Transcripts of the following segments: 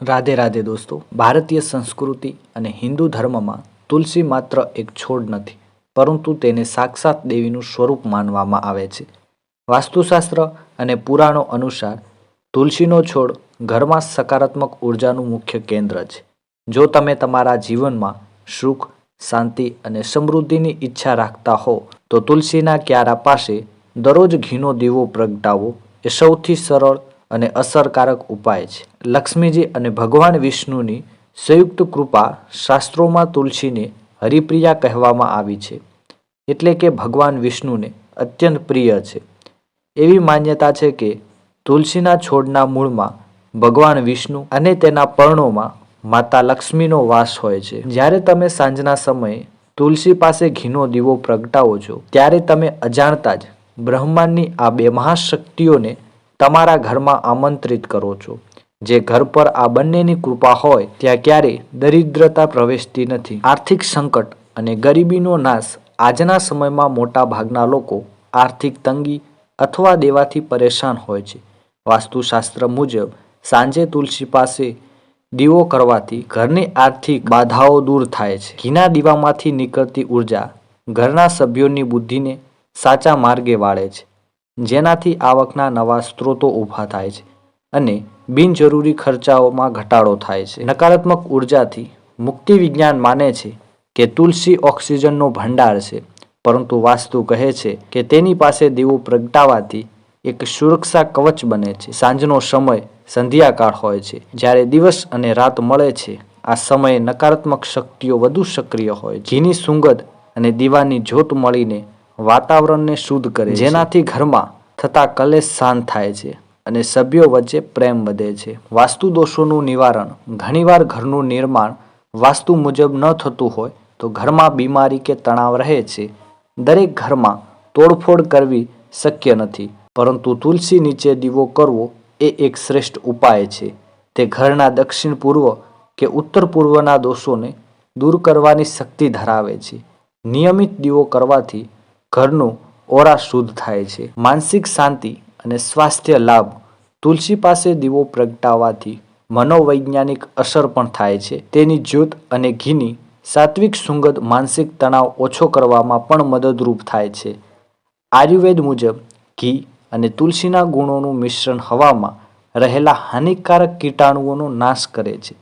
રાધે રાધે દોસ્તો, ભારતીય સંસ્કૃતિ અને હિન્દુ ધર્મમાં તુલસી માત્ર એક છોડ નથી, પરંતુ તેને સાક્ષાત દેવીનું સ્વરૂપ માનવામાં આવે છે. વાસ્તુશાસ્ત્ર અને પુરાણો અનુસાર, તુલસીનો છોડ ઘરમાં સકારાત્મક ઉર્જાનું મુખ્ય કેન્દ્ર છે. જો તમે તમારા જીવનમાં સુખ, શાંતિ અને સમૃદ્ધિની ઈચ્છા રાખતા હો, તો તુલસીના ક્યારા પાસે દરરોજ ઘીનો દીવો પ્રગટાવો એ સૌથી સરળ અને અસરકારક ઉપાય છે. લક્ષ્મીજી અને ભગવાન વિષ્ણુની સંયુક્ત કૃપા શાસ્ત્રોમાં તુલસીને હરિપ્રિયા કહેવામાં આવી છે. એટલે કે ભગવાન વિષ્ણુને અત્યંત પ્રિય છે. એવી માન્યતા છે કે તુલસીના છોડના મૂળમાં ભગવાન વિષ્ણુ અને તેના પર્ણોમાં માતા લક્ષ્મીનો વાસ હોય છે. જ્યારે તમે સાંજના સમયે તુલસી પાસે ઘીનો દીવો પ્રગટાવો છો, ત્યારે તમે અજાણતા જ બ્રહ્માંડની આ બે મહાશક્તિઓને તમારા ઘરમાં આમંત્રિત કરો છો. જે ઘર પર આ બંનેની કૃપા હોય, ત્યાં ક્યારેય દરિદ્રતા પ્રવેશતી નથી. આર્થિક સંકટ અને ગરીબીનો નાશ આજના સમયમાં મોટા ભાગના લોકો આર્થિક તંગી અથવા દેવાથી પરેશાન હોય છે. વાસ્તુશાસ્ત્ર મુજબ, સાંજે તુલસી પાસે દીવો કરવાથી ઘરની આર્થિક બાધાઓ દૂર થાય છે. ઘીના દીવામાંથી નીકળતી ઊર્જા ઘરના સભ્યોની બુદ્ધિને સાચા માર્ગે વાળે છે. જેનાથી આવકના નવા સ્ત્રોતો ઊભા થાય છે અને બિનજરૂરી ખર્ચાઓમાં ઘટાડો થાય છે. નકારાત્મક ઉર્જાથી મુક્તિ વિજ્ઞાન માને છે કે તુલસી ઓક્સિજનનો ભંડાર છે, પરંતુ વાસ્તુ કહે છે કે તેની પાસે દીવો પ્રગટાવાથી એક સુરક્ષા કવચ બને છે. સાંજનો સમય સંધ્યાકાળ હોય છે. જ્યારે દિવસ અને રાત મળે છે, આ સમયે નકારાત્મક શક્તિઓ વધુ સક્રિય હોય ઘીની સુગંધ અને દીવાની જ્યોત મળીને વાતાવરણને શુદ્ધ કરે જેનાથી ઘરમાં થતા કલેશ શાંત થાય છે અને સભ્યો વચ્ચે પ્રેમ વધે છે. વાસ્તુ દોષોનું નિવારણ. ઘણીવાર ઘરનું નિર્માણ વાસ્તુ મુજબ ન થતું હોય તો ઘરમાં બીમારી કે તણાવ રહે છે. દરેક ઘરમાં તોડફોડ કરવી શક્ય નથી, પરંતુ તુલસી નીચે દીવો કરવો એ એક શ્રેષ્ઠ ઉપાય છે. તે ઘરના દક્ષિણ પૂર્વ કે ઉત્તર પૂર્વના દોષોને દૂર કરવાની શક્તિ ધરાવે છે. નિયમિત દીવો કરવાથી ઘરનું ઓરા શુદ્ધ થાય છે. માનસિક શાંતિ અને સ્વાસ્થ્ય લાભ તુલસી પાસે દીવો પ્રગટાવવાથી મનોવૈજ્ઞાનિક અસર પણ થાય છે. તેની જ્યોત અને ઘીની સાત્વિક સુંગત માનસિક તણાવ ઓછો કરવામાં પણ મદદરૂપ થાય છે. આયુર્વેદ મુજબ ઘી અને તુલસીના ગુણોનું મિશ્રણ હવામાં રહેલા હાનિકારક કીટાણુઓનો નાશ કરે છે,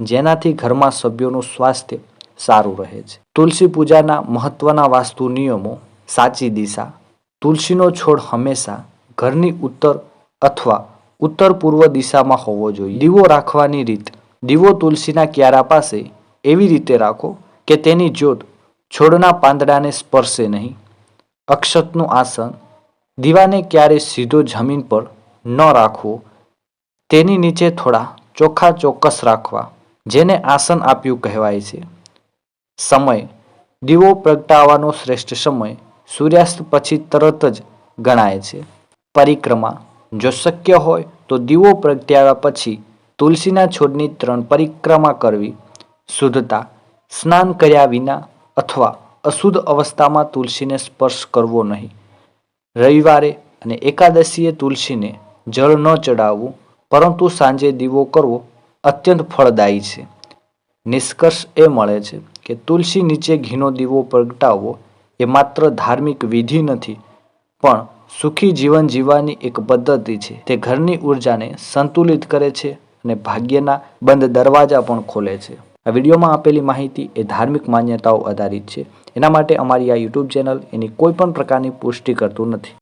જેનાથી ઘરમાં સભ્યોનું સ્વાસ્થ્ય સારું રહે છે. તુલસી પૂજાના મહત્વના વાસ્તુ નિયમો સાચી દિશા. તુલસીનો છોડ હંમેશા ઘરની ઉત્તર અથવા ઉત્તર પૂર્વ દિશામાં હોવો જોઈએ. દીવો રાખવાની રીત. દીવો તુલસીના ક્યારા પાસે એવી રીતે રાખો કે તેની જ્યોત છોડના પાંદડાને સ્પર્શે નહીં. અક્ષતનું આસન દીવાને ક્યારે સીધો જમીન પર ન રાખવો, તેની નીચે થોડા ચોખ્ખા ચોક્કસ રાખવા, જેને આસન આપ્યું કહેવાય છે. સમય. દીવો પ્રગટાવવાનો શ્રેષ્ઠ સમય સૂર્યાસ્ત પછી તરત જ ગણાય છે. પરિક્રમા. જો શક્ય હોય તો દીવો પ્રગટ્યા પછી તુલસીના છોડની ત્રણ પરિક્રમા કરવી. શુદ્ધતા. સ્નાન કર્યા વિના અથવા અશુદ્ધ અવસ્થામાં તુલસીને સ્પર્શ કરવો નહીં. રવિવારે અને એકાદશીએ તુલસીને જળ ન ચડાવવું, પરંતુ સાંજે દીવો કરવો અત્યંત ફળદાયી છે. નિષ્કર્ષ એ મળે છે કે તુલસી નીચે ઘીનો દીવો પ્રગટાવવો એ માત્ર ધાર્મિક વિધિ નથી, પણ સુખી જીવન જીવવાની એક પદ્ધતિ છે. તે ઘરની ઉર્જાને સંતુલિત કરે છે અને ભાગ્યના બંધ દરવાજા પણ ખોલે છે. આ વિડીયોમાં આપેલી માહિતી એ ધાર્મિક માન્યતાઓ આધારિત છે. એના માટે અમારી આ યુટ્યુબ ચેનલ એની કોઈ પણ પ્રકારની પુષ્ટિ કરતું નથી.